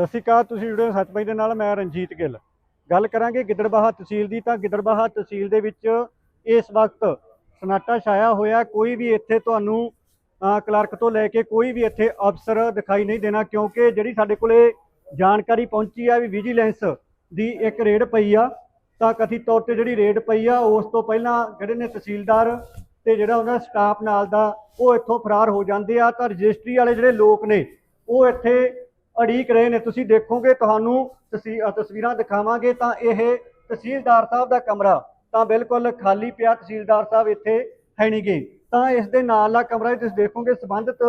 ਸਤਿ ਸ਼੍ਰੀ ਅਕਾਲ, ਤੁਸੀਂ ਜੁੜੇ ਹੋ ਸੱਚਬਾਈ ਦੇ ਨਾਲ, ਮੈਂ ਰਣਜੀਤ ਗਿੱਲ। ਗੱਲ ਕਰਾਂਗੇ ਗਿੱਦੜਬਾਹਾ ਤਹਿਸੀਲ ਦੀ, ਤਾਂ ਗਿੱਦੜਬਾਹਾ ਤਹਿਸੀਲ ਦੇ ਵਿੱਚ ਇਸ ਵਕਤ ਸਨਾਟਾ ਛਾਇਆ ਹੋਇਆ, ਕੋਈ ਵੀ ਇੱਥੇ ਤੁਹਾਨੂੰ ਕਲਰਕ ਤੋਂ ਲੈ ਕੇ ਕੋਈ ਵੀ ਇੱਥੇ ਅਫਸਰ ਦਿਖਾਈ ਨਹੀਂ ਦੇਣਾ, ਕਿਉਂਕਿ ਜਿਹੜੀ ਸਾਡੇ ਕੋਲੇ ਜਾਣਕਾਰੀ ਪਹੁੰਚੀ ਆ ਵੀ ਵਿਜੀਲੈਂਸ ਦੀ ਇੱਕ ਰੇਡ ਪਈ ਆ, ਤਾਂ ਕਥਿਤ ਤੌਰ ਤੇ ਜਿਹੜੀ ਰੇਡ ਪਈ ਆ, ਉਸ ਤੋਂ ਪਹਿਲਾਂ ਜਿਹੜੇ ਨੇ ਤਹਿਸੀਲਦਾਰ ਤੇ ਜਿਹੜਾ ਉਹਨਾਂ ਦਾ ਸਟਾਫ ਨਾਲ ਦਾ, ਉਹ ਇੱਥੋਂ ਫਰਾਰ ਹੋ ਜਾਂਦੇ ਆ, ਤਾਂ ਰਜਿਸਟਰੀ ਵਾਲੇ ਜਿਹੜੇ ਲੋਕ ਨੇ, ਉਹ ਇੱਥੇ ਅੜੀਕ ਰਹੇ ਨੇ। ਤੁਸੀਂ ਦੇਖੋਗੇ ਤੁਹਾਨੂੰ ਤਸਵੀ- ਤਸਵੀਰਾਂ ਦਿਖਾਵਾਂਗੇ ਤਾਂ ਇਹ ਤਹਿਸੀਲਦਾਰ ਸਾਹਿਬ ਦਾ ਕਮਰਾ ਤਾਂ ਬਿਲਕੁਲ ਖਾਲੀ ਪਿਆ ਤਹਿਸੀਲਦਾਰ ਸਾਹਿਬ ਇੱਥੇ ਹੈ ਨਹੀਂਗੇ ਤਾਂ ਇਸ ਦੇ ਨਾਲ ਦਾ ਕਮਰਾ ਤੁਸੀਂ ਦੇਖੋਗੇ ਸੰਬੰਧਿਤ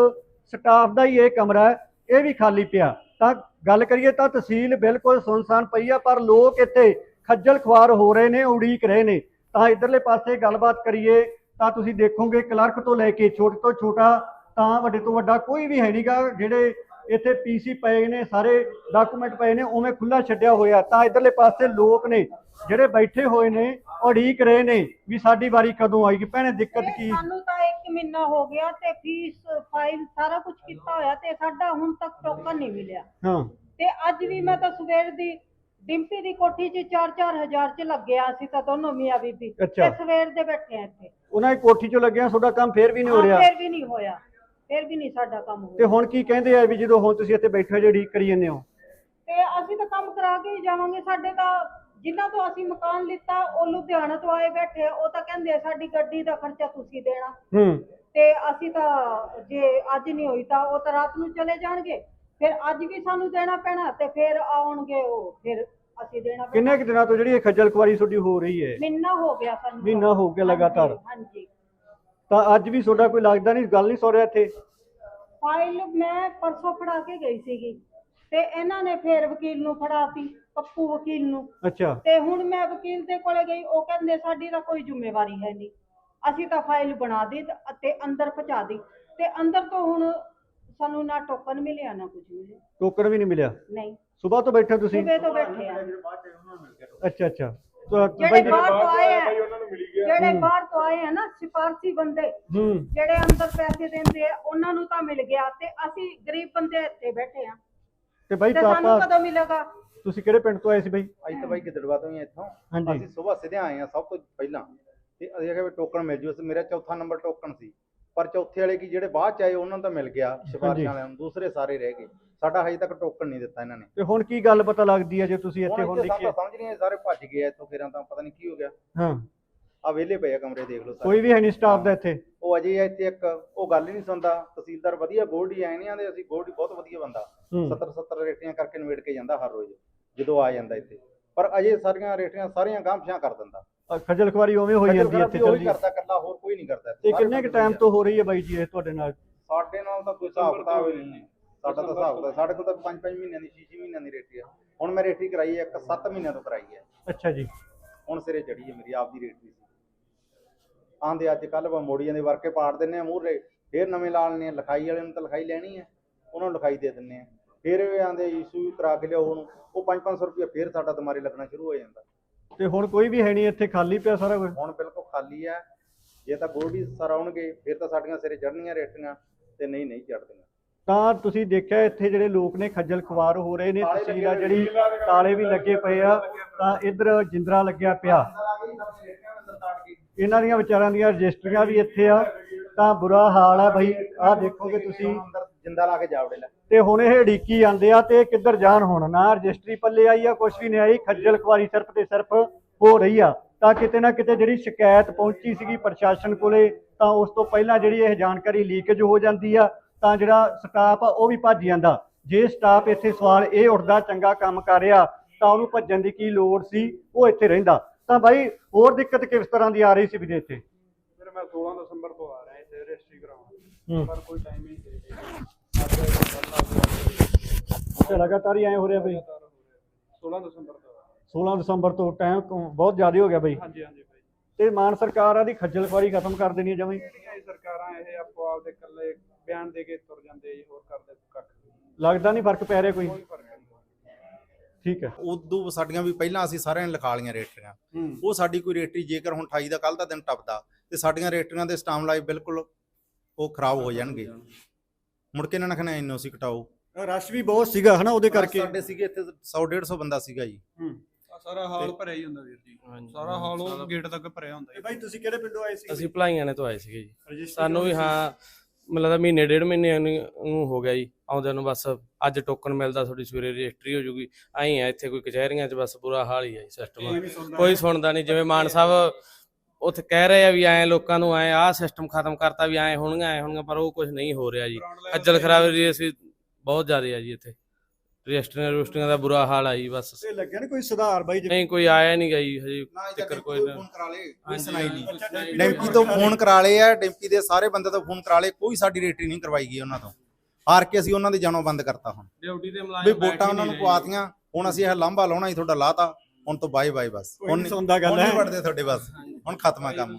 ਸਟਾਫ ਦਾ ਹੀ ਇਹ ਕਮਰਾ ਹੈ, ਇਹ ਵੀ ਖਾਲੀ ਪਿਆ। ਤਾਂ ਗੱਲ ਕਰੀਏ ਤਾਂ ਤਹਿਸੀਲ ਬਿਲਕੁਲ ਸੁਨਸਾਨ ਪਈ ਆ ਪਰ ਲੋਕ ਇੱਥੇ ਖੱਜਲ ਖੁਆਰ ਹੋ ਰਹੇ ਨੇ, ਉਡੀਕ ਰਹੇ ਨੇ। ਤਾਂ ਇਧਰਲੇ ਪਾਸੇ ਗੱਲਬਾਤ ਕਰੀਏ ਤਾਂ ਤੁਸੀਂ ਦੇਖੋਗੇ ਕਲਰਕ ਤੋਂ ਲੈ ਕੇ ਛੋਟੇ ਤੋਂ ਛੋਟਾ ਤਾਂ ਵੱਡੇ ਤੋਂ ਵੱਡਾ ਕੋਈ ਵੀ ਹੈ ਨਹੀਂਗਾ ਜਿਹੜੇ ਇੱਥੇ ਪੀਸੀ ਪਏ ਨੇ ਸਾਰੇ ਡਾਕੂਮੈਂਟ ਪਏ ਨੇ ਉਵੇਂ ਖੁੱਲਾ ਛੱਡਿਆ ਹੋਇਆ। ਤਾਂ ਇਧਰਲੇ ਪਾਸੇ ਲੋਕ ਨੇ ਜਿਹੜੇ ਬੈਠੇ ਹੋਏ ਨੇ ਉਡੀਕ ਰਹੇ ਨੇ ਵੀ ਸਾਡੀ ਵਾਰੀ ਕਦੋਂ ਆਏਗੀ। ਭੈਣੇ ਦਿੱਕਤ ਕੀ? ਸਾਨੂੰ ਤਾਂ 1 ਮਹੀਨਾ ਹੋ ਗਿਆ ਤੇ ਫੀਸ ਫਾਈਲ ਸਾਰਾ ਕੁਝ ਕੀਤਾ ਹੋਇਆ ਤੇ ਸਾਡਾ ਹੁਣ ਤੱਕ ਟੋਕਨ ਨਹੀਂ ਮਿਲਿਆ। ਹਾਂ। ਤੇ ਅੱਜ ਵੀ ਮੈਂ ਤਾਂ ਸਵੇਰ ਦੀ ਡਿੰਪੀ ਦੀ ਕੋਠੀ 'ਚ 4-4 ਹਜ਼ਾਰ 'ਚ ਲੱਗਿਆ ਅਸੀਂ ਤਾਂ ਦੋਨੋਂ ਮੀਆਂ ਬੀਬੀ। ਤੇ ਸਵੇਰ ਦੇ ਬੈਠੇ ਆ ਇੱਥੇ। ਉਹਨਾਂ ਦੀ ਕੋਠੀ 'ਚੋਂ ਲੱਗਿਆ ਤੁਹਾਡਾ ਕੰਮ ਫੇਰ ਵੀ ਨਹੀਂ ਹਾਂ, ਰਿਹਾ? ਫਿਰ ਵੀ ਨਹੀਂ ਹੋਇਆ। ਫਿਰ ਵੀ ਨਹੀਂ ਸਾਡਾ ਕੰਮ ਤੇ ਹੋਇਆ ਹੁਣ ਕੀ ਕਹਿੰਦੇ ਆ ਵੀ ਜਦੋਂ ਹੁਣ ਤੁਸੀਂ ਇੱਥੇ ਬੈਠੇ ਹੋ ਉਡੀਕ ਕਰੀ ਜਾਂਦੇ ਹੋ? ਤੇ ਅਸੀਂ ਤਾਂ ਕੰਮ ਕਰਾ ਕੇ ਹੀ ਜਾਵਾਂਗੇ। ਸਾਡੇ ਤਾਂ ਜਿਨ੍ਹਾਂ ਤੋਂ ਅਸੀਂ ਮਕਾਨ ਲਿੱਤਾ ਉਹ ਲੁਧਿਆਣਾ ਤੋਂ ਆਏ ਬੈਠੇ ਉਹ ਤਾਂ ਕਹਿੰਦੇ ਆ, ਸਾਡੀ ਗੱਡੀ ਦਾ ਖਰਚਾ ਤੁਸੀਂ ਦੇਣਾ। ਹੂੰ। ਤੇ ਅਸੀਂ ਤਾਂ ਜੇ ਅੱਜ ਨਹੀਂ ਹੋਈ ਤਾਂ ਉਹ ਤਾਂ ਰਾਤ ਨੂੰ ਚਲੇ ਜਾਣਗੇ। ਫਿਰ ਅੱਜ ਵੀ ਸਾਨੂੰ ਦੇਣਾ ਪੈਣਾ ਤੇ ਫਿਰ ਆਉਣਗੇ ਉਹ। ਫਿਰ ਅਸੀਂ ਦੇਣਾ ਪੈਣਾ। ਕਿੰਨੇ ਕੁ ਦਿਨਾਂ ਤੋਂ ਜਿਹੜੀ ਇਹ ਖੱਜਲ ਖੁਆਰੀ ਤੁਹਾਡੀ ਹੋ ਰਹੀ ਹੈ? ਮਹੀਨਾ ਹੋ ਗਿਆ ਸਾਨੂੰ। ਮਹੀਨਾ ਹੋ ਗਿਆ ਲਗਾਤਾਰ। ਹਾਂਜੀ, ਹਾਂਜੀ। ਤਾਂ ਅੱਜ ਵੀ ਤੁਹਾਡਾ ਕੋਈ ਲੱਗਦਾ ਨਹੀਂ ਗੱਲ ਨਹੀਂ ਸੁਣ ਰਿਹਾ ਇੱਥੇ? ਫਾਈਲ ਮੈਂ ਪਰਸੋਂ ਫੜਾ ਕੇ ਗਈ ਸੀਗੀ ਤੇ ਇਹਨਾਂ ਨੇ ਫਿਰ ਵਕੀਲ ਨੂੰ ਫੜਾਤੀ ਪੱਪੂ ਵਕੀਲ ਨੂੰ। ਅੱਛਾ। ਤੇ ਹੁਣ ਮੈਂ ਵਕੀਲ ਦੇ ਕੋਲੇ ਗਈ ਉਹ ਕਹਿੰਦੇ ਸਾਡੀ ਤਾਂ ਕੋਈ ਜ਼ਿੰਮੇਵਾਰੀ ਹੈ ਨਹੀਂ। ਅਸੀਂ ਤਾਂ ਫਾਈਲ ਬਣਾ ਦੀ ਤੇ- ਅੰਦਰ ਪਹੁੰਚਾ ਦੀ ਤੇ ਅੰਦਰ ਤੋਂ ਹੁਣ ਸਾਨੂੰ ਨਾ ਟੋਕਨ ਮਿਲਿਆ ਨਾ ਕੁਝ ਮਿਲਿਆ। ਟੋਕਨ ਵੀ ਨਹੀਂ ਮਿਲਿਆ? ਨਹੀਂ। ਸਵੇਰ ਤੋਂ ਬੈਠੇ ਹੋ ਤੁਸੀਂ? ਸਵੇਰ ਤੋਂ ਬੈਠੇ ਆ। ਅੱਛਾ ਅੱਛਾ। ਜਿਹੜੇ ਬਾਹਰ ਤੋਂ ਆਏ ਆ ਜਿਹੜੇ। ਬਾਹਰ ਤੋਂ ਆਏ ਆ ਨਾ ਸਿਫਾਰਸੀ ਬੰਦੇ ਹੂੰ। ਜਿਹੜੇ ਅੰਦਰ ਪੈਸੇ ਦਿੰਦੇ ਆ ਉਹਨਾਂ ਨੂੰ ਤਾਂ ਮਿਲ ਗਿਆ ਤੇ ਅਸੀਂ ਗਰੀਬ ਬੰਦੇ ਇੱਥੇ ਬੈਠੇ ਆ। ਤੇ ਬਾਈ ਤੇ ਸਾਨੂੰ ਪਾਪਾ ਕਦੋਂ ਮਿਲੇਗਾ? ਤੁਸੀਂ ਕਿਹੜੇ ਪਿੰਡ ਤੋਂ ਆਏ ਸੀ ਬਾਈ? ਅੱਜ ਤਾਂ ਬਾਈ ਗਿੱਦੜਵਾ ਤੋਂ ਹੀ ਆ ਇੱਥੋਂ। ਹਾਂਜੀ। ਅਸੀਂ ਸਵੇਰ ਸਿੱਧੇ ਆਏ ਆ ਸਭ ਤੋਂ ਪਹਿਲਾਂ। ਤੇ ਅਸੀਂ ਕਿਹਾ ਵੀ ਟੋਕਨ ਮਿਲ ਜੂ। ਮੇਰਾ ਚੌਥਾ ਨੰਬਰ ਟੋਕਨ ਸੀ। ਪਰ ਚੌਥੇ ਵਾਲੇ ਕੀ ਜਿਹੜੇ ਬਾਅਦ ਚ ਆਏ ਉਹਨਾਂ ਨੂੰ ਤਾਂ ਮਿਲ ਗਿਆ ਸਿਫਾਰਿਸ਼ ਵਾਲਿਆਂ ਨੂੰ ਦੂਸਰੇ ਸਾਰੇ ਰਹਿ ਗਏ। ਸਾਡਾ ਹਜੇ ਤੱਕ ਟੋਕਨ ਨਹੀਂ ਦਿੱਤਾ ਇਹਨਾਂ ਨੇ। ਤੇ ਹੁਣ ਕੀ ਗੱਲ ਪਤਾ ਲੱਗਦੀ ਹੈ ਜੇ ਤੁਸੀਂ ਇੱਥੇ ਹੁਣ ਦੇਖੀਏ ਤਾਂ ਸਮਝ ਨਹੀਂ ਆਈ ਸਾਰੇ ਭੱਜ ਗਏ ਇੱਥੋਂ ਫੇਰਾਂ ਤਾਂ ਪਤਾ ਨਹੀਂ ਕੀ ਹੋ ਗਿਆ। ਹਾਂ। ਆ ਵਿਹਲੇ ਪਏ ਆ ਕਮਰੇ ਦੇਖ ਲਓ ਸਾਰੇ। ਕੋਈ ਵੀ ਹੈ ਨਹੀਂ ਸਟਾਫ ਦਾ ਇੱਥੇ। ਉਹ ਅਜੇ ਇੱਥੇ ਇੱਕ ਉਹ ਗੱਲ ਹੀ ਨਹੀਂ ਸੁਣਦਾ। ਤਹਿਸੀਲਦਾਰ ਵਧੀਆ ਗੋਲਡੀ ਆਏ ਨਹੀਂ ਆਂਦੇ ਅਸੀਂ ਗੋਲਡੀ ਬਹੁਤ ਵਧੀਆ ਬੰਦਾ। ਹੂੰ। 70 70 ਰੇਟੀਆਂ ਕਰਕੇ ਨਿਬੇੜ ਕੇ ਜਾਂਦਾ ਹਰ ਰੋਜ਼ ਜਦੋਂ ਆ ਜਾਂਦਾ ਇੱਥੇ। ਪਰ ਅਜੇ ਸਾਰੀਆਂ ਰੇਟੀਆਂ ਸਾਰੀਆਂ ਗਾਂਭਸ਼ਾਂ ਕਰ ਦਿੰਦਾ। ਖੱਜਲ ਖੁਆਰੀ ਉਵੇਂ ਹੋਈ ਜਾਂਦੀ ਹੈ ਇੱਥੇ ਉਹੀ ਚੱਲਦੀ। ਕਰਦਾ ਇਕੱਲਾ ਹੋਰ ਕੋਈ ਨਹੀਂ ਕਰਦਾ ਇੱਥੇ। ਤੇ ਕਿੰਨੇ ਕੁ ਟਾਈਮ। ਤੋਂ ਹੋ ਰਹੀ ਹੈ ਬਾਈ ਜੀ ਇਹ ਤੁਹਾਡੇ ਨਾਲ? ਸਾਡੇ ਨਾਲ ਤਾਂ ਕੋਈ ਹਿਸਾਬ ਕਿਤਾਬ ਹੀ ਨਹੀਂ ਸਾਡਾ ਤਾਂ ਹਿਸਾਬ ਕਿਤਾਬ ਸਾਡੇ ਕੋਲ ਤਾਂ 5-5 ਮਹੀਨਿਆਂ ਦੀ 6-6 ਮਹੀਨਿਆਂ ਦੀ ਰੇਟੀ ਆ। ਹੁਣ ਮੈਂ ਰੇਟੀ ਕਰਾਈ ਹੈ ਇੱਕ 7 ਮਹੀਨਿਆਂ ਤੋਂ ਕਰਾਈ ਹੈ। ਅੱਛਾ ਜੀ। ਹੁਣ ਸਿਰੇ ਚੜੀ ਹੈ ਮੇਰੀ ਆਪ ਦੀ ਰੇਟੀ ਸੀ ਆਂਦੇ ਅੱਜ ਕੱਲ ਮੋੜੀਆਂ ਦੇ ਵਰਕੇ ਪਾੜ ਦਿੰਨੇ ਆ ਮੂਹਰੇ ਫੇਰ ਨਵੇਂ ਲਾ ਲੈਣੇ ਆ ਲਿਖਾਈ ਵਾਲੇ ਨੂੰ ਤਾਂ ਲਿਖਾਈ ਲੈਣੀ ਹੈ। ਉਹਨਾਂ ਨੂੰ ਲਿਖਾਈ ਦੇ ਦਿੰਨੇ ਆ ਫੇਰ ਆਂਦੇ ਇਸ਼ੂ ਕਰਾ ਕੇ ਲਿਆਓ ਉਹਨੂੰ। ਉਹ 5-500 ਰੁਪਏ ਫੇਰ ਸਾਡਾ ਤੁਮਾਰੇ ਲੱਗਣਾ ਸ਼ੁਰੂ ਹੋ ਜਾਂਦਾ। ਤੇ ਹੁਣ ਕੋਈ ਵੀ ਹੈ ਨਹੀਂ ਇੱਥੇ ਖਾਲੀ ਪਿਆ ਸਾਰਾ ਕੁਝ। ਹੁਣ ਬਿਲਕੁਲ ਖਾਲੀ ਹੈ ਜੇ ਤਾਂ ਗੋਲਡੀ ਸਰ ਆਉਣਗੇ ਫਿਰ ਤਾਂ ਸਾਡੀਆਂ ਸਿਰੇ ਚੜਨੀਆਂ ਰੇਟੀਆਂ ਤੇ ਨਹੀਂ ਨਹੀਂ ਚੜਦੀਆਂ ਤਾਂ ਤੁਸੀਂ ਦੇਖਿਆ ਇੱਥੇ ਜਿਹੜੇ ਲੋਕ ਨੇ ਖੱਜਲ ਖੁਆਰ ਹੋ ਰਹੇ ਨੇ ਤਸਵੀਰਾਂ ਜਿਹੜੀ ਤਾਲੇ ਵੀ ਲੱਗੇ ਪਏ ਆ। ਤਾਂ ਇੱਧਰ ਜਿੰਦਰਾ ਲੱਗਿਆ ਪਿਆ। ਇਹਨਾਂ ਦੀਆਂ ਵਿਚਾਰਾਂ ਦੀਆਂ ਰਜਿਸਟਰੀਆਂ ਵੀ ਇੱਥੇ ਆ। ਤਾਂ ਬੁਰਾ ਹਾਲ ਹੈ ਭਾਈ ਆਹ ਦੇਖੋਗੇ ਤੁਸੀਂ ਜਿੰਦਾ ਲਾ ਕੇ ਜਾਵੜੇ ਲੈ। ਤੇ ਹੁਣ ਇਹ ਢੀਕੀ ਜਾਂਦੇ ਆ ਤੇ ਕਿੱਧਰ ਜਾਣ ਹੁਣ? ਨਾ ਰਜਿਸਟਰੀ ਪੱਲੇ ਆਈ ਆ ਕੁਝ ਵੀ ਨਹੀਂ ਆਈ ਖੱਜਲ ਖੁਆਰੀ ਸਿਰਫ ਤੇ ਸਿਰਫ ਹੋ ਰਹੀ ਆ। ਤਾਂ ਕਿਤੇ ਨਾ ਕਿਤੇ ਜਿਹੜੀ ਸ਼ਿਕਾਇਤ ਪਹੁੰਚੀ ਸੀਗੀ ਪ੍ਰਸ਼ਾਸਨ ਕੋਲੇ ਤਾਂ ਉਸ ਤੋਂ ਪਹਿਲਾਂ ਜਿਹੜੀ ਇਹ ਜਾਣਕਾਰੀ ਲੀਕੇਜ ਹੋ ਜਾਂਦੀ ਆ ਤਾਂ ਜਿਹੜਾ ਸਟਾਫ ਆ ਉਹ ਵੀ ਭੱਜ ਜਾਂਦਾ। ਜੇ ਸਟਾਫ ਇੱਥੇ ਸਵਾਲ ਇਹ ਉੱਠਦਾ ਚੰਗਾ ਕੰਮ ਕਰ ਰਿਹਾ ਤਾਂ ਉਹਨੂੰ ਭੱਜਣ ਦੀ ਕੀ ਲੋੜ ਸੀ? ਉਹ ਇੱਥੇ ਰਹਿੰਦਾ। ਤਾਂ ਬਾਈ ਹੋਰ ਦਿੱਕਤ ਕਿਸ ਤਰ੍ਹਾਂ ਦੀ ਆ ਰਹੀ ਸੀ ਵੀਰੇ ਇੱਥੇ? ਫਿਰ ਮੈਂ 16 ਦਸੰਬਰ ਤੋਂ ਆ ਰਿਹਾ ਇੱਥੇ ਰਜਿਸਟਰੀ ਕਰਾਉਣ। ਪਰ ਕੋਈ ਟਾਈਮ ਹੀ ਨਹੀਂ ਦੇ ਤੇ ਲਗਾਤਾਰ ਹੀ ਐ ਹੋ ਰਿਹਾ ਬਈ? 16 ਦਸੰਬਰ ਤੋਂ ਆ। 16 ਦਸੰਬਰ ਤੋਂ ਟਾਈਮ ਬਹੁਤ ਜ਼ਿਆਦਾ ਹੋ ਗਿਆ ਬਈ। ਹਾਂਜੀ ਹਾਂਜੀ ਭਾਈ ਤੇ ਮਾਨ ਸਰਕਾਰ ਆ ਦੀ ਖੱਜਲ ਖੁਆਰੀ ਖਤਮ ਕਰ ਦੇਣੀ ਜਮਾਂ? ਹੀ ਜਿਹੜੀਆਂ ਇਹ ਸਰਕਾਰਾਂ ਇਹ ਆਪੋ ਆਪ ਦੇ ਇਕੱਲੇ ਬਿਆਨ ਦੇ ਕੇ ਤੁਰ ਜਾਂਦੇ ਜੀ ਹੋਰ ਕਰਦੇ ਕੱਖ। ਲੱਗਦਾ ਨਹੀਂ ਫ਼ਰਕ ਪੈ ਰਿਹਾ ਕੋਈ? ਕੋਈ ਫ਼ਰਕ ਨਹੀਂ ਠੀਕ ਹੈ। ਉਦੋਂ ਸਾਡੀਆਂ ਵੀ ਪਹਿਲਾਂ ਅਸੀਂ ਸਾਰਿਆਂ ਨੇ ਲਿਖਾ ਲਈਆਂ ਰੇਟਰੀਆਂ ਉਹ ਸਾਡੀ ਕੋਈ ਰੇਟਰੀ ਜੇਕਰ ਹੁਣ 28 ਦਾ ਕੱਲ ਦਾ ਦਿਨ ਟੱਪਦਾ ਤੇ ਸਾਡੀਆਂ ਰੇਟਰੀਆਂ ਦੇ ਸਟਾਮ ਲਾਈਵ ਬਿਲਕੁਲ ਉਹ ਖਰਾਬ ਹੋ ਜਾਣਗੇ। ਮੁੜ ਕੇ ਇਹਨਾਂ ਨੇ ਕਹਿਣਾ ਐਨਓਸੀ ਕਟਾਓ ਰਸ਼ ਵੀ ਬਹੁਤ ਸੀਗਾ ਹਨਾ ਉਹਦੇ ਕਰਕੇ। ਸਾਡੇ ਸੀਗੇ ਇੱਥੇ 100 150 ਬੰਦਾ ਸੀਗਾ ਜੀ। ਸਾਰਾ ਹਾਲ ਭਰਿਆ ਹੀ ਹੁੰਦਾ ਵੀਰ ਜੀ। ਸਾਰਾ ਹਾਲ ਉਹ ਗੇਟ ਤੱਕ ਭਰਿਆ ਹੁੰਦਾ ਤੇ ਬਾਈ ਤੁਸੀਂ ਕਿਹੜੇ ਪਿੰਡੋਂ ਆਏ ਸੀ ਅਸੀਂ ਭਲਾਈਆਂ ਨੇ ਤੋਂ ਆਏ ਸੀਗੇ ਜੀ। ਸਾਨੂੰ ਵੀ ਹਾਂ ਮੈਨੂੰ ਲੱਗਦਾ ਮਹੀਨੇ ਡੇਢ ਮਹੀਨੇ ਨੂੰ ਹੋ ਗਿਆ ਜੀ। ਆਉਂਦਿਆਂ ਨੂੰ ਬਸ ਅੱਜ ਟੋਕਨ ਮਿਲਦਾ ਤੁਹਾਡੀ ਸਵੇਰੇ ਰਜਿਸਟਰੀ ਹੋ ਜੂਗੀ। ਐਂ ਆ ਇੱਥੇ ਕੋਈ ਕਚਹਿਰੀਆਂ 'ਚ ਬਸ ਬੁਰਾ ਹਾਲ ਹੀ ਹੈ ਸਿਸਟਮ ਕੋਈ ਸੁਣਦਾ ਨਹੀਂ ਜਿਵੇਂ ਮਾਨ ਸਾਹਿਬ ਉੱਥੇ ਕਹਿ ਰਹੇ ਆ ਵੀ ਐਂ ਲੋਕਾਂ ਨੂੰ ਐਂ ਆਹ ਸਿਸਟਮ ਖਤਮ ਕਰਤਾ ਵੀ ਐਂ ਹੋਣਗੀਆਂ ਐਂ ਹੋਣਗੀਆਂ ਪਰ ਉਹ ਕੁਝ ਨਹੀਂ ਹੋ ਰਿਹਾ ਜੀ। ਖੱਜਲ ਖਰਾਬ ਜੀ ਅਸੀਂ ਬਹੁਤ ਜ਼ਿਆਦਾ ਆ ਜੀ ਇੱਥੇ। ਰਜਿਸਟਰੀਆਂ ਰਜਿਸਟਰੀਆਂ ਦਾ ਬੁਰਾ ਹਾਲ ਆ ਜੀ ਬਸ। ਤੇ ਲੱਗਿਆ ਨੀ ਕੋਈ ਸੁਧਾਰ ਬਾਈ ਜਿਵੇਂ ਨਹੀਂ ਕੋਈ ਆਇਆ ਨਹੀਂ ਗਈ ਹਜੇ ਇਹ ਚੱਕਰ ਕੋਈ ਨਾ। ਫੋਨ ਕਰਾ ਲੇ ਕੋਈ ਸੁਣਾਈ। ਨਹੀਂ ਡੈਂਪੀ ਤੋਂ ਫੋਨ ਕਰਾ ਲਏ ਆ ਡੈਂਪੀ ਦੇ ਸਾਰੇ ਬੰਦੇ ਤੋਂ ਫੋਨ ਕਰਾ ਲਏ ਕੋਈ ਸਾਡੀ ਰੇਟਰੀ ਨਹੀਂ ਕਰਵਾਈ ਗਈ ਉਹਨਾਂ ਤੋਂ। ਹਾਰ ਕੇ ਅਸੀਂ ਉਹਨਾਂ ਦੇ ਜਾਨੋਂ ਬੰਦ ਕਰਤਾ ਹੁਣ। ਡਿਊਟੀ ਤੇ ਵੀ ਮੁਲਾਜ਼ਮ ਵੋਟਾਂ ਉਹਨਾਂ ਨੂੰ ਨਹੀਂ ਰਹੇ। ਪਵਾਤੀਆਂ ਹੁਣ ਅਸੀਂ ਇਹ ਲਾਂਭਾ ਲਾਉਣਾ ਹੀ ਤੁਹਾਡਾ ਲਾਤਾ ਹੁਣ ਤੋਂ ਬਾਏ ਬਾਏ ਬਸ ਹੁਣ ਨਹੀਂ ਨਹੀਂ ਸੁਣਦਾ ਗੱਲ ਹੁਣ ਹੈ। ਨਹੀਂ ਵੜਦੇ ਤੁਹਾਡੇ ਬਸ। ਹੁਣ ਖਤਮ ਆ ਕੰਮ।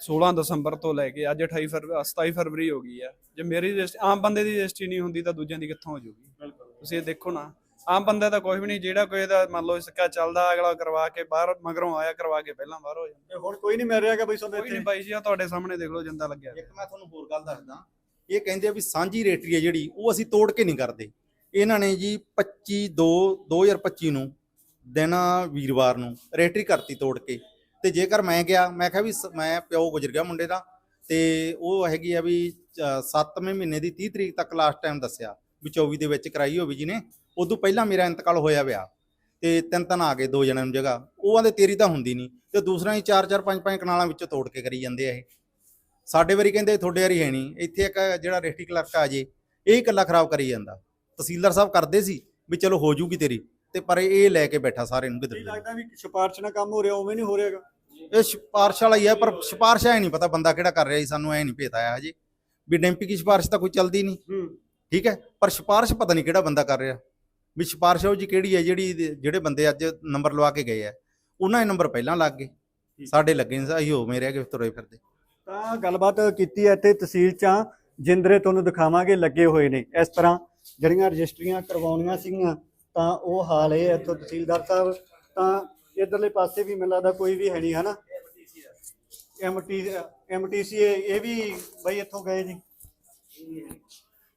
16 ਦਸੰਬਰ ਤੋਂ ਲੈ ਕੇ ਅੱਜ 28 ਫਰਵਰੀ 27 ਫਰਵਰੀ ਹੋ ਗਈ ਆ। ਜੇ ਮੇਰੀ ਰਜਿਸਟ- ਆਮ ਬੰਦੇ ਦੀ ਰਜਿਸਟਰੀ ਨਹੀਂ ਹੁੰਦੀ ਤਾਂ ਦੂਜਿਆਂ ਦੀ ਕਿੱਥੋਂ ਹੋ ਜੂਗੀ ਤੁਸੀਂ ਇਹ ਦੇਖੋ ਨਾ ਆਮ ਬੰਦਾ ਤਾਂ ਕੋਈ ਵੀ ਨਹੀਂ ਜਿਹੜਾ ਕੋਈ ਦਾ ਮੰਨ ਲਓ ਸਿੱਕਾ ਚੱਲਦਾ ਅਗਲਾ ਕਰਵਾ ਕੇ ਬਾਹਰ ਮਗਰੋਂ ਆਇਆ ਕਰਵਾ ਕੇ ਪਹਿਲਾਂ ਬਾਹਰ ਹੋ ਜਾਂਦਾ। ਤੇ ਹੁਣ ਕੋਈ ਨਹੀਂ ਮਿਲ ਰਿਹਾਗਾ ਬਈ ਤੁਹਾਨੂੰ ਕੋਈ ਨਹੀਂ ਇੱਥੇ ਬਾਈ ਜੀ ਆ ਤੁਹਾਡੇ ਸਾਹਮਣੇ ਦੇਖ ਲਓ ਜਿੰਦਾ ਲੱਗਿਆ ਇੱਕ ਮੈਂ ਤੁਹਾਨੂੰ ਹੋਰ ਗੱਲ ਦੱਸਦਾ। ਇਹ ਕਹਿੰਦੇ ਆ ਵੀ ਸਾਂਝੀ ਰੇਟਰੀ ਹੈ ਜਿਹੜੀ ਉਹ ਅਸੀਂ ਤੋੜ ਕੇ ਨਹੀਂ ਕਰਦੇ। ਇਹਨਾਂ ਨੇ ਜੀ 25 2 2025 ਨੂੰ ਦਿਨ ਵੀਰਵਾਰ ਨੂੰ ਰੇਟਰੀ ਕਰਤੀ ਤੋੜ ਕੇ। ਤੇ ਜੇਕਰ ਮੈਂ ਗਿਆ ਮੈਂ ਕਿਹਾ ਵੀ ਸ- ਮੈਂ ਪਿਓ ਗੁਜ਼ਰ ਗਿਆ ਮੁੰਡੇ ਦਾ ਤੇ ਉਹ ਹੈਗੀ ਆ ਵੀ 7ਵੇਂ ਮਹੀਨੇ ਦੀ 30 ਤਰੀਕ ਤੱਕ ਲਾਸਟ ਟਾਈਮ ਦੱਸਿਆ ਵੀ 24 ਦੇ ਵਿੱਚ ਕਰਾਈ ਹੋਵੇ ਜੀ ਨੇ। ਉਦੋਂ ਪਹਿਲਾਂ ਮੇਰਾ ਇੰਤਕਾਲ ਹੋਇਆ ਵਿਆ ਤੇ ਤਿੰਨ ਤਿੰਨ ਆ ਗਏ ਦੋ ਜਣਿਆਂ ਨੂੰ ਜਗ੍ਹਾ। ਉਹ ਆਂਦੇ ਤੇਰੀ ਤਾਂ ਹੁੰਦੀ ਨਹੀਂ ਤੇ ਦੂਸਰਾ ਹੀ ਚਾਰ ਚਾਰ ਪੰਜ ਪੰਜ ਕਨਾਲਾਂ ਵਿੱਚੋਂ ਤੋੜ ਕੇ ਕਰੀ ਜਾਂਦੇ ਆ ਇਹ। ਸਾਡੇ ਵਾਰੀ ਕਹਿੰਦੇ ਤੁਹਾਡੇ ਵਾਰੀ ਹੈ ਨਹੀਂ ਇੱਥੇ ਇੱਕ ਜਿਹੜਾ ਰੇਟੀ ਕਲਰਕ ਆ ਜੇ ਇਹ ਇਕੱਲਾ ਖਰਾਬ ਕਰੀ ਜਾਂਦਾ। ਤਹਿਸੀਲਦਾਰ ਸਾਹਿਬ ਕਰਦੇ ਸੀ ਵੀ ਚਲੋ ਹੋ ਜੂਗੀ ਤੇਰੀ ਤੇ ਪਰ ਇਹ ਲੈ ਕੇ ਬੈਠਾ ਸਾਰੇ ਨੂੰ ਕਿਧਰ ਲੱਗਦਾ ਵੀ ਸਿਫਾਰਿਸ਼ ਨਾਲ ਕੰਮ ਹੋ ਰਿਹਾ ਉਵੇਂ ਨਹੀਂ ਹੋ ਰਿਹਾਗਾ ਇਹ ਸਿਫਾਰਿਸ਼ ਵਾਲਾ ਹੀ ਹੈ ਪਰ ਸਿਫਾਰਿਸ਼ ਐ ਨਹੀਂ ਪਤਾ ਬੰਦਾ ਕਿਹੜਾ ਕਰ ਰਿਹਾ ਜੀ ਸਾਨੂੰ ਐ ਨਹੀਂ ਭੇਤ ਆਇਆ ਹਜੇ। ਵੀ ਡੈਂਪੀ ਦੀ ਸਿਫਾਰਿਸ਼ ਤਾਂ ਕੋਈ ਚੱਲਦੀ ਨਹੀਂ। ਠੀਕ ਹੈ ਪਰ ਸਿਫਾਰਿਸ਼ ਪਤਾ ਨਹੀਂ ਕਿਹੜਾ ਬੰਦਾ ਕਰ ਰਿਹਾ। ਵੀ ਸਿਫਾਰਿਸ਼ ਉਹ ਜੀ ਕਿਹੜੀ ਹੈ ਜਿਹੜੀ ਜਿਹੜੇ ਬੰਦੇ ਅੱਜ ਨੰਬਰ ਲਵਾ ਕੇ ਗਏ ਆ ਉਹਨਾਂ ਦੇ ਨੰਬਰ ਪਹਿਲਾਂ ਲੱਗ ਗਏ। ਸਾਡੇ ਲੱਗੇ ਨਹੀਂ ਸਹੀ ਹੋ ਮੇਰੇ ਅਗੇ ਤੁਰੇ ਫਿਰਦੇ। ਤਾਂ ਗੱਲਬਾਤ ਕੀਤੀ ਹੈ ਇੱਥੇ ਤਹਿਸੀਲ ਚ ਜਿੰਦਰੇ ਤੁਹਾਨੂੰ ਦਿਖਾਵਾਂਗੇ ਲੱਗੇ ਹੋਏ ਨੇ। ਇਸ ਤਰ੍ਹਾਂ ਜਿਹੜੀਆਂ ਰਜਿਸਟਰੀਆਂ ਕਰਵਾਉਣੀਆਂ ਸੀਗੀਆਂ ਤਾਂ ਉਹ ਹਾਲ ਇਹ ਇੱਥੋਂ ਤਹਿਸੀਲਦਾਰ ਸਾਹਿਬ ਤਾਂ ਇਧਰਲੇ ਪਾਸੇ ਵੀ ਮੈਨੂੰ ਲੱਗਦਾ ਕੋਈ ਵੀ ਹੈ ਨਹੀਂ, ਹਨਾ? ਐਮਟੀ ਐਮਟੀਸੀ ਇਹ ਵੀ ਬਈ ਇੱਥੋਂ ਗਏ ਜੀ।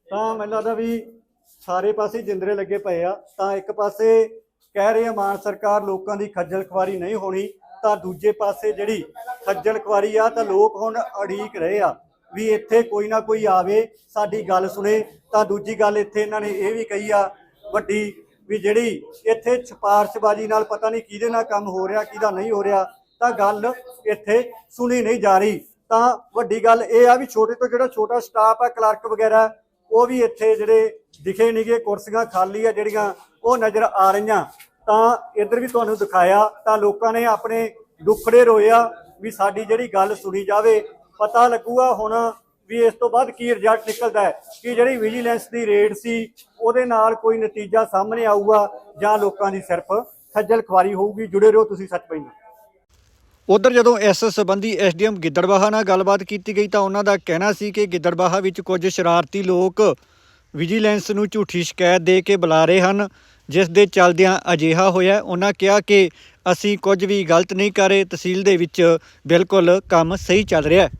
ਤਾਂ ਮੈਨੂੰ ਲੱਗਦਾ ਵੀ ਸਾਰੇ ਪਾਸੇ ਜਿੰਦਰੇ ਲੱਗੇ ਪਏ ਆ। ਤਾਂ ਇੱਕ ਪਾਸੇ ਕਹਿ ਰਹੇ ਆ, ਮਾਨ ਸਰਕਾਰ ਲੋਕਾਂ ਦੀ ਖੱਜਲ ਖਵਾਰੀ ਨਹੀਂ ਹੋਣੀ, ਤਾਂ ਦੂਜੇ ਪਾਸੇ ਜਿਹੜੀ ਖੱਜਲ ਖਵਾਰੀ ਆ, ਤਾਂ ਲੋਕ ਹੁਣ ਅੜੀਕ ਰਹੇ ਆ ਵੀ ਇੱਥੇ ਕੋਈ ਨਾ ਕੋਈ ਆਵੇ। ਸਾਡੀ ਗੱਲ ਸੁਣੇ, ਤਾਂ ਦੂਜੀ ਗੱਲ ਇੱਥੇ ਇਹਨਾਂ ਨੇ ਇਹ ਵੀ ਕਹੀ ਆ, ਵੱਡੀ ਵੀ ਜਿਹੜੀ ਇੱਥੇ ਛਪਾਰਸ਼ਬਾਜੀ ਨਾਲ ਪਤਾ ਨਹੀਂ ਕਿਹਦੇ ਨਾਲ ਕੰਮ ਹੋ ਰਿਹਾ, ਕਿਹਦਾ ਨਹੀਂ ਹੋ ਰਿਹਾ, ਤਾਂ ਗੱਲ ਇੱਥੇ ਸੁਣੀ ਨਹੀਂ ਜਾ ਰਹੀ। ਤਾਂ ਵੱਡੀ ਗੱਲ ਇਹ ਆ ਵੀ ਛੋਟੇ ਤੋਂ ਜਿਹੜਾ ਛੋਟਾ ਸਟਾਫ ਆ ਕਲਰਕ ਵਗੈਰਾ, ਉਹ ਵੀ ਇੱਥੇ ਜਿਹੜੇ ਦਿਖੇ ਨਹੀਂਗੇ ਕੁਰਸੀਆਂ ਖਾਲੀ ਆ ਜਿਹੜੀਆਂ, ਉਹ ਨਜ਼ਰ ਆ ਰਹੀਆਂ। ਤਾਂ ਇੱਧਰ ਵੀ ਤੁਹਾਨੂੰ ਦਿਖਾਇਆ, ਤਾਂ ਲੋਕਾਂ ਨੇ ਆਪਣੇ ਦੁੱਖੜੇ ਰੋਇਆ ਵੀ ਸਾਡੀ ਜਿਹੜੀ ਗੱਲ ਸੁਣੀ ਜਾਵੇ, ਪਤਾ ਲੱਗੂਗਾ ਹੁਣ ਵੀ ਇਸ ਤੋਂ ਬਾਅਦ ਕੀ ਰਿਜ਼ਲਟ ਨਿਕਲਦਾ ਹੈ? ਕਿ ਜਿਹੜੀ ਵਿਜੀਲੈਂਸ ਦੀ ਰੇਡ ਸੀ, ਉਹਦੇ ਨਾਲ ਕੋਈ ਨਤੀਜਾ ਸਾਹਮਣੇ ਆਊਗਾ ਜਾਂ ਲੋਕਾਂ ਦੀ ਸਿਰਫ ਖੱਜਲ ਖਵਾਰੀ ਹੋਊਗੀ? ਜੁੜੇ ਰਹੋ ਤੁਸੀਂ ਸੱਚ ਪੈਂਦਾ ਉਧਰ ਜਦੋਂ ਇਸ ਸੰਬੰਧੀ ਐਸਡੀਐਮ ਗਿੱਦੜਬਾਹਾ ਨਾਲ ਗੱਲਬਾਤ ਕੀਤੀ ਗਈ ਤਾਂ ਉਹਨਾਂ ਦਾ ਕਹਿਣਾ ਸੀ ਕਿ ਗਿੱਦੜਬਾਹਾ ਵਿੱਚ ਕੁਝ ਸ਼ਰਾਰਤੀ ਲੋਕ ਵਿਜੀਲੈਂਸ ਨੂੰ ਝੂਠੀ ਸ਼ਿਕਾਇਤ ਦੇ ਕੇ ਬੁਲਾ ਰਹੇ ਹਨ, ਜਿਸ ਦੇ ਚੱਲਦਿਆਂ ਅਜਿਹਾ ਹੋਇਆ। ਉਹਨਾਂ ਕਿਹਾ ਕਿ ਅਸੀਂ ਕੁਝ ਵੀ ਗਲਤ ਨਹੀਂ ਕਰ ਰਹੇ, ਤਹਿਸੀਲ ਦੇ ਵਿੱਚ ਬਿਲਕੁਲ ਕੰਮ ਸਹੀ ਚੱਲ ਰਿਹਾ ਹੈ।